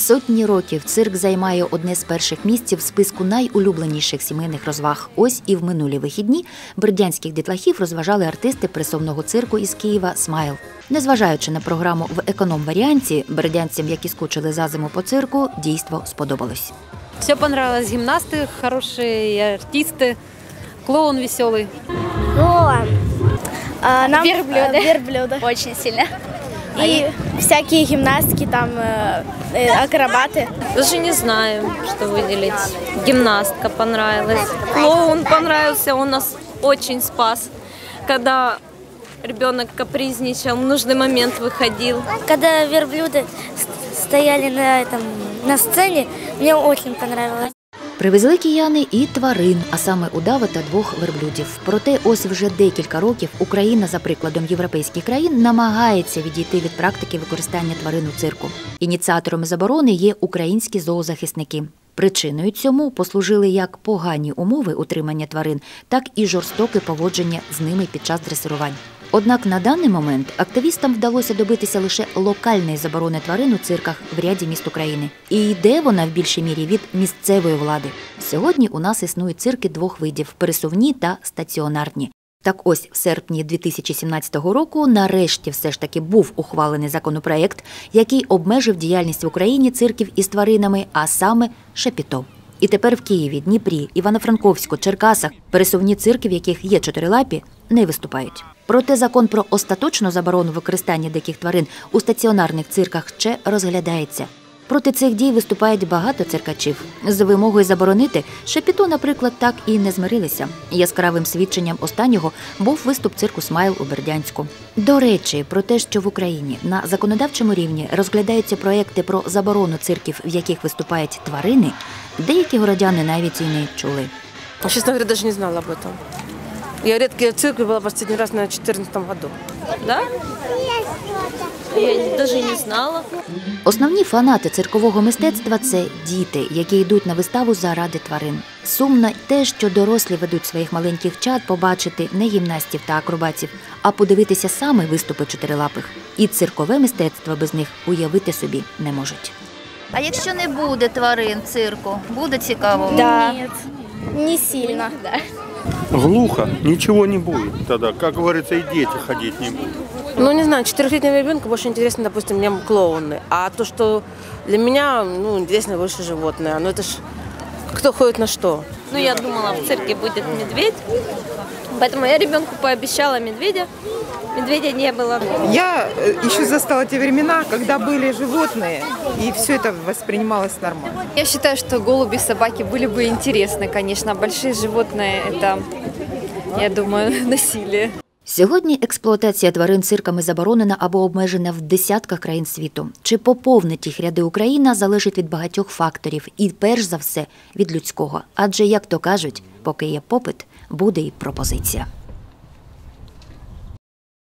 Сотні років цирк займає одне з перших місць в списку найулюбленіших сімейних розваг. Ось і в минулі вихідні бердянських дітлахів розважали артисти присовного цирку із Києва Смайл. Незважаючи на програму в економ-варіанті, бердянцям, які скучили за зиму по цирку, дійство сподобалось. Все понравилось. Гимнасты хорошие, артисты, клоун веселый. Клоун. А, нам Верблюды. э, верблюды. Очень сильно. И всякие гимнастки, там э, э, акробаты. Даже не знаю, что выделить. Гимнастка понравилась. Клоун понравился, он нас очень спас. Когда ребенок капризничал, в нужный момент выходил. Когда верблюды стояли на, этом, на сцене, мне очень понравилось. Привезли кияни і тварин, а саме удави та двох верблюдів. Проте ось вже декілька років Україна, за прикладом європейських країн, намагається відійти від практики використання тварин у цирку. Ініціаторами заборони є українські зоозахисники. Причиною цьому послужили як погані умови утримання тварин, так і жорстоке поводження з ними під час дресирувань. Однак на даний момент активістам вдалося добитися лише локальної заборони тварин у цирках в ряді міст України. І йде вона в більшій мірі від місцевої влади. Сьогодні у нас існують цирки двох видів пересувні та стаціонарні. Так ось в серпні 2017 року нарешті все ж таки був ухвалений законопроект, який обмежив діяльність в Україні цирків із тваринами, а саме шепіто. І тепер в Києві, Дніпрі, Івано-Франковську, Черкасах пересувні цирки, в яких є чотирилапі, не виступають. Проте закон про остаточну заборону використання диких тварин у стаціонарних цирках ще розглядається. Проти цих дій виступають багато циркачів. З вимогою заборонити Шепіто, наприклад, так і не змирилися. Яскравим свідченням останнього був виступ цирку Смайл у Бердянську. До речі, про те, що в Україні на законодавчому рівні розглядаються проекти про заборону цирків, в яких виступають тварини, деякі городяни навіть і не чули. Честно говоря, даже не знала об этом. Я редко в цирке была последний раз, в 2014 году. Да? Я даже не знала. Основні фанати циркового мистецтва це діти, які йдуть на виставу заради тварин. Сумно те, що дорослі ведуть своїх маленьких чад побачити не гімнастів та акробатів, а подивитися саме виступи чотирилапих. І циркове мистецтво без них уявити собі не можуть. А якщо не буде тварин в цирку, буде цікаво? Да. Нет, не сильно. Глухо, ничего не будет тогда. Как говорится, и дети ходить не будут. Ну, не знаю, четырехлетнему ребенку больше интересно, допустим, мне клоуны. А то, что для меня, ну, интересно больше животное. Ну, это ж кто ходит на что? Ну, я думала, в цирке будет медведь. Поэтому я ребенку пообещала медведя. Медведя не было. Я э, еще застала те времена, когда были животные, и все это воспринималось нормально. Я считаю, что голуби и собаки были бы интересны, конечно. Большие животные – это, я думаю, насилие. Сьогодні експлуатація тварин цирками заборонена або обмежена в десятках країн світу. Чи поповнить їх ряди Україна залежить від багатьох факторів і перш за все від людського. Адже, як то кажуть, поки є попит, буде і пропозиція.